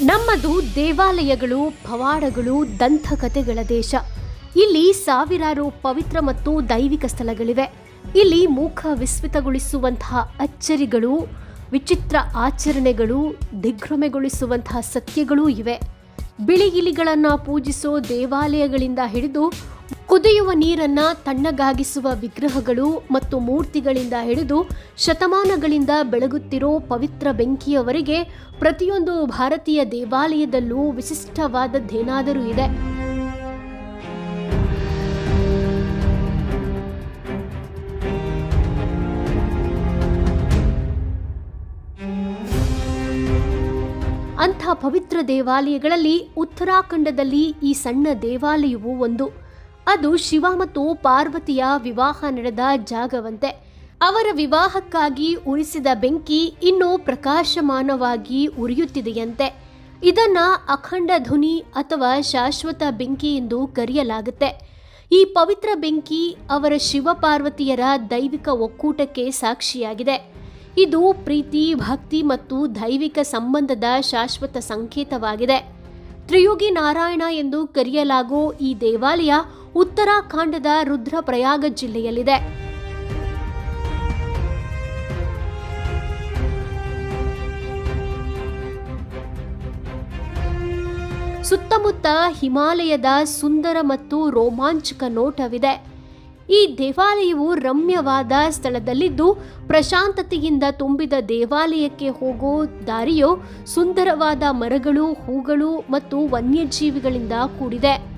ನಮ್ಮದು ದೇವಾಲಯಗಳು, ಪವಾಡಗಳು, ದಂತಕಥೆಗಳ ದೇಶ. ಇಲ್ಲಿ ಸಾವಿರಾರು ಪವಿತ್ರ ಮತ್ತು ದೈವಿಕ ಸ್ಥಳಗಳಿವೆ. ಇಲ್ಲಿ ಮುಖ ವಿಸ್ಮಿತಗೊಳಿಸುವಂತಹ ಅಚ್ಚರಿಗಳು, ವಿಚಿತ್ರ ಆಚರಣೆಗಳು, ದಿಗ್ಭ್ರಮೆಗೊಳಿಸುವಂತಹ ಸತ್ಯಗಳೂ ಇವೆ. ಬಿಳಿಗಿಲಿಗಳನ್ನು ಪೂಜಿಸೋ ದೇವಾಲಯಗಳಿಂದ ಹಿಡಿದು ಕುದಿಯುವ ನೀರನ್ನ ತಣ್ಣಗಾಗಿಸುವ ವಿಗ್ರಹಗಳು ಮತ್ತು ಮೂರ್ತಿಗಳಿಂದ ಹಿಡಿದು ಶತಮಾನಗಳಿಂದ ಬೆಳಗುತ್ತಿರೋ ಪವಿತ್ರ ಬೆಂಕಿಯವರೆಗೆ ಪ್ರತಿಯೊಂದು ಭಾರತೀಯ ದೇವಾಲಯದಲ್ಲೂ ವಿಶಿಷ್ಟವಾದದ್ದೇನಾದರೂ ಇದೆ. ಅಂಥ ಪವಿತ್ರ ದೇವಾಲಯಗಳಲ್ಲಿ ಉತ್ತರಾಖಂಡದಲ್ಲಿ ಈ ಸಣ್ಣ ದೇವಾಲಯವು ಒಂದು. ಅದು ಶಿವ ಮತ್ತು ಪಾರ್ವತಿಯ ವಿವಾಹ ನಡೆದ ಜಾಗವಂತೆ. ಅವರ ವಿವಾಹಕ್ಕಾಗಿ ಉರಿಸಿದ ಬೆಂಕಿ ಇನ್ನೂ ಪ್ರಕಾಶಮಾನವಾಗಿ ಉರಿಯುತ್ತಿದೆಯಂತೆ. ಇದನ್ನ ಅಖಂಡ ಧ್ವನಿ ಅಥವಾ ಶಾಶ್ವತ ಬೆಂಕಿ ಎಂದು ಕರೆಯಲಾಗುತ್ತೆ. ಈ ಪವಿತ್ರ ಬೆಂಕಿ ಅವರ ಶಿವ ಪಾರ್ವತಿಯರ ದೈವಿಕ ಒಕ್ಕೂಟಕ್ಕೆ ಸಾಕ್ಷಿಯಾಗಿದೆ. ಇದು ಪ್ರೀತಿ, ಭಕ್ತಿ ಮತ್ತು ದೈವಿಕ ಸಂಬಂಧದ ಶಾಶ್ವತ ಸಂಕೇತವಾಗಿದೆ. ತ್ರಿಯುಗಿ ನಾರಾಯಣ ಎಂದು ಕರೆಯಲಾಗೋ ಈ ದೇವಾಲಯ ಉತ್ತರಾಖಂಡದ ರುದ್ರಪ್ರಯಾಗ ಜಿಲ್ಲೆಯಲ್ಲಿದೆ. ಸುತ್ತಮುತ್ತ ಹಿಮಾಲಯದ ಸುಂದರ ಮತ್ತು ರೋಮಾಂಚಕ ನೋಟವಿದೆ. ಈ ದೇವಾಲಯವು ರಮ್ಯವಾದ ಸ್ಥಳದಲ್ಲಿದ್ದು, ಪ್ರಶಾಂತತೆಯಿಂದ ತುಂಬಿದ ದೇವಾಲಯಕ್ಕೆ ಹೋಗೋ ದಾರಿಯು ಸುಂದರವಾದ ಮರಗಳು, ಹೂಗಳು ಮತ್ತು ವನ್ಯಜೀವಿಗಳಿಂದ ಕೂಡಿದೆ.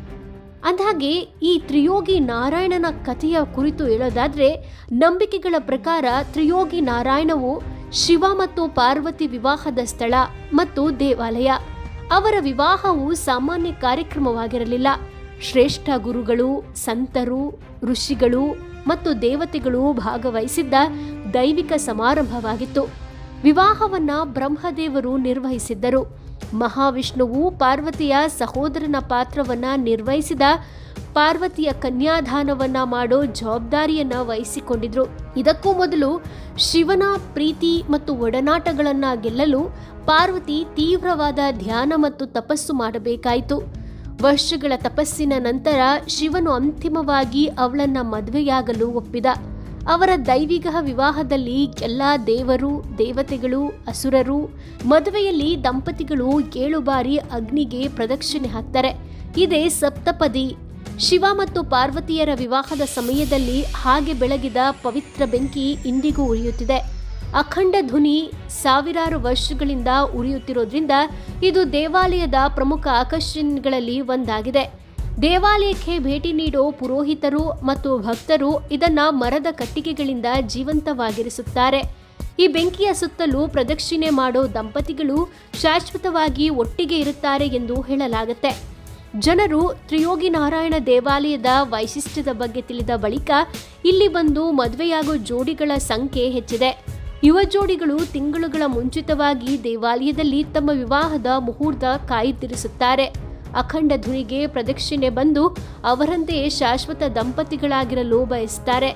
ಅಂದಹಾಗೆ ಈ ತ್ರಿಯೋಗಿ ನಾರಾಯಣನ ಕಥೆಯ ಕುರಿತು ಹೇಳೋದಾದ್ರೆ, ನಂಬಿಕೆಗಳ ಪ್ರಕಾರ ತ್ರಿಯೋಗಿ ನಾರಾಯಣವು ಶಿವ ಮತ್ತು ಪಾರ್ವತಿ ವಿವಾಹದ ಸ್ಥಳ ಮತ್ತು ದೇವಾಲಯ. ಅವರ ವಿವಾಹವು ಸಾಮಾನ್ಯ ಕಾರ್ಯಕ್ರಮವಾಗಿರಲಿಲ್ಲ. ಶ್ರೇಷ್ಠ ಗುರುಗಳು, ಸಂತರು, ಋಷಿಗಳು ಮತ್ತು ದೇವತೆಗಳು ಭಾಗವಹಿಸಿದ್ದ ದೈವಿಕ ಸಮಾರಂಭವಾಗಿತ್ತು. ವಿವಾಹವನ್ನ ಬ್ರಹ್ಮದೇವರು ನಿರ್ವಹಿಸಿದ್ದರು. ಮಹಾವಿಷ್ಣುವು ಪಾರ್ವತಿಯ ಸಹೋದರನ ಪಾತ್ರವನ್ನ ನಿರ್ವಹಿಸಿದ ಪಾರ್ವತಿಯ ಕನ್ಯಾದಾನವನ್ನ ಮಾಡೋ ಜವಾಬ್ದಾರಿಯನ್ನ ವಹಿಸಿಕೊಂಡಿದ್ರು. ಇದಕ್ಕೂ ಮೊದಲು ಶಿವನ ಪ್ರೀತಿ ಮತ್ತು ಒಡನಾಟಗಳನ್ನ ಗೆಲ್ಲಲು ಪಾರ್ವತಿ ತೀವ್ರವಾದ ಧ್ಯಾನ ಮತ್ತು ತಪಸ್ಸು ಮಾಡಬೇಕಾಯಿತು. ವರ್ಷಗಳ ತಪಸ್ಸಿನ ನಂತರ ಶಿವನು ಅಂತಿಮವಾಗಿ ಅವಳನ್ನ ಮದುವೆಯಾಗಲು ಒಪ್ಪಿದ. ಅವರ ದೈವಿಕ ವಿವಾಹದಲ್ಲಿ ಎಲ್ಲ ದೇವರು, ದೇವತೆಗಳು, ಅಸುರರು, ಮದುವೆಯಲ್ಲಿ ದಂಪತಿಗಳು ಏಳು ಬಾರಿ ಅಗ್ನಿಗೆ ಪ್ರದಕ್ಷಿಣೆ ಹಾಕ್ತಾರೆ. ಇದೇ ಸಪ್ತಪದಿ. ಶಿವ ಮತ್ತು ಪಾರ್ವತಿಯರ ವಿವಾಹದ ಸಮಯದಲ್ಲಿ ಹಾಗೆ ಬೆಳಗಿದ ಪವಿತ್ರ ಬೆಂಕಿ ಇಂದಿಗೂ ಉರಿಯುತ್ತಿದೆ. ಅಖಂಡ ಧ್ವನಿ ಸಾವಿರಾರು ವರ್ಷಗಳಿಂದ ಉರಿಯುತ್ತಿರೋದ್ರಿಂದ ಇದು ದೇವಾಲಯದ ಪ್ರಮುಖ ಆಕರ್ಷಣೆಗಳಲ್ಲಿ ಒಂದಾಗಿದೆ. ದೇವಾಲಯಕ್ಕೆ ಭೇಟಿ ನೀಡೋ ಪುರೋಹಿತರು ಮತ್ತು ಭಕ್ತರು ಇದನ್ನ ಮರದ ಕಟ್ಟಿಗೆಗಳಿಂದ ಜೀವಂತವಾಗಿರಿಸುತ್ತಾರೆ. ಈ ಬೆಂಕಿಯ ಸುತ್ತಲೂ ಪ್ರದಕ್ಷಿಣೆ ಮಾಡೋ ದಂಪತಿಗಳು ಶಾಶ್ವತವಾಗಿ ಒಟ್ಟಿಗೆ ಇರುತ್ತಾರೆ ಎಂದು ಹೇಳಲಾಗುತ್ತೆ. ಜನರು ತ್ರಿಯೋಗಿ ನಾರಾಯಣ ದೇವಾಲಯದ ವೈಶಿಷ್ಟ್ಯದ ಬಗ್ಗೆ ತಿಳಿದ ಬಳಿಕ ಇಲ್ಲಿ ಬಂದು ಮದುವೆಯಾಗೋ ಜೋಡಿಗಳ ಸಂಖ್ಯೆ ಹೆಚ್ಚಿದೆ. ಯುವ ಜೋಡಿಗಳು ತಿಂಗಳುಗಳ ಮುಂಚಿತವಾಗಿ ದೇವಾಲಯದಲ್ಲಿ ತಮ್ಮ ವಿವಾಹದ ಮುಹೂರ್ತ ಕಾಯ್ದಿರಿಸುತ್ತಾರೆ. ಅಖಂಡ ಧುನಿಗೆ ಪ್ರದಕ್ಷಿಣೆ ಬಂದು ಅವರಂತೆಯೇ ಶಾಶ್ವತ ದಂಪತಿಗಳಾಗಿರಲು ಬಯಸ್ತಾರೆ.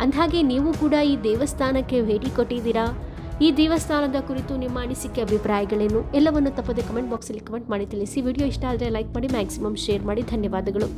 ಅಂದಹಾಗೆ ನೀವು ಕೂಡ ಈ ದೇವಸ್ಥಾನಕ್ಕೆ ಭೇಟಿ ಕೊಟ್ಟಿದ್ದೀರಾ? ಈ ದೇವಸ್ಥಾನದ ಕುರಿತು ನಿಮ್ಮ ಅನಿಸಿಕೆ, ಅಭಿಪ್ರಾಯಗಳೇನು? ಎಲ್ಲವನ್ನು ತಪ್ಪದೆ ಕಮೆಂಟ್ ಬಾಕ್ಸಲ್ಲಿ ಕಮೆಂಟ್ ಮಾಡಿ ತಿಳಿಸಿ. ವಿಡಿಯೋ ಇಷ್ಟ ಆದರೆ ಲೈಕ್ ಮಾಡಿ, ಮ್ಯಾಕ್ಸಿಮಮ್ ಶೇರ್ ಮಾಡಿ. ಧನ್ಯವಾದಗಳು.